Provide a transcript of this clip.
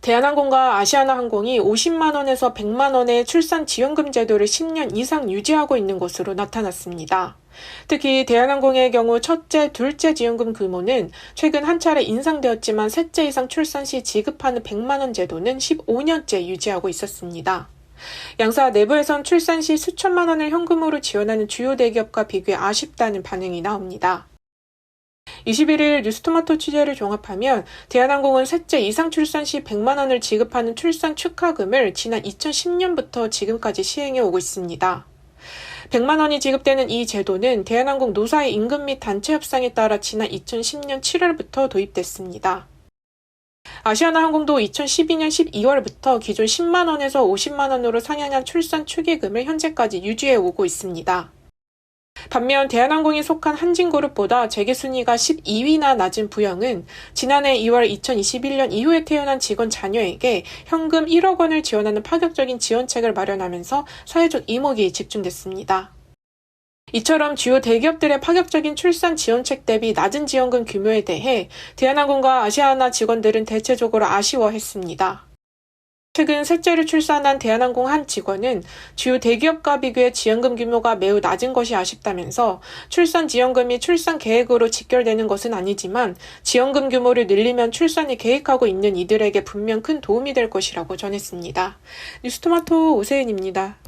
대한항공과 아시아나항공이 50만 원에서 100만 원의 출산 지원금 제도를 10년 이상 유지하고 있는 것으로 나타났습니다. 특히 대한항공의 경우 첫째, 둘째 지원금 규모는 최근 한 차례 인상되었지만 셋째 이상 출산 시 지급하는 100만 원 제도는 15년째 유지하고 있었습니다. 양사 내부에선 출산 시 수천만 원을 현금으로 지원하는 주요 대기업과 비교해 아쉽다는 반응이 나옵니다. 21일 뉴스토마토 취재를 종합하면 대한항공은 셋째 이상 출산 시 100만 원을 지급하는 출산 축하금을 지난 2010년부터 지금까지 시행해 오고 있습니다. 100만 원이 지급되는 이 제도는 대한항공 노사의 임금 및 단체 협상에 따라 지난 2010년 7월부터 도입됐습니다. 아시아나 항공도 2012년 12월부터 기존 10만 원에서 50만 원으로 상향한 출산 축의금을 현재까지 유지해 오고 있습니다. 반면 대한항공이 속한 한진그룹보다 재계순위가 12위나 낮은 부영은 지난해 2월 2021년 이후에 태어난 직원 자녀에게 현금 1억 원을 지원하는 파격적인 지원책을 마련하면서 사회적 이목이 집중됐습니다. 이처럼 주요 대기업들의 파격적인 출산 지원책 대비 낮은 지원금 규모에 대해 대한항공과 아시아나 직원들은 대체적으로 아쉬워했습니다. 최근 셋째를 출산한 대한항공 한 직원은 주요 대기업과 비교해 지원금 규모가 매우 낮은 것이 아쉽다면서 출산 지원금이 출산 계획으로 직결되는 것은 아니지만 지원금 규모를 늘리면 출산을 계획하고 있는 이들에게 분명 큰 도움이 될 것이라고 전했습니다. 뉴스토마토 오세은입니다.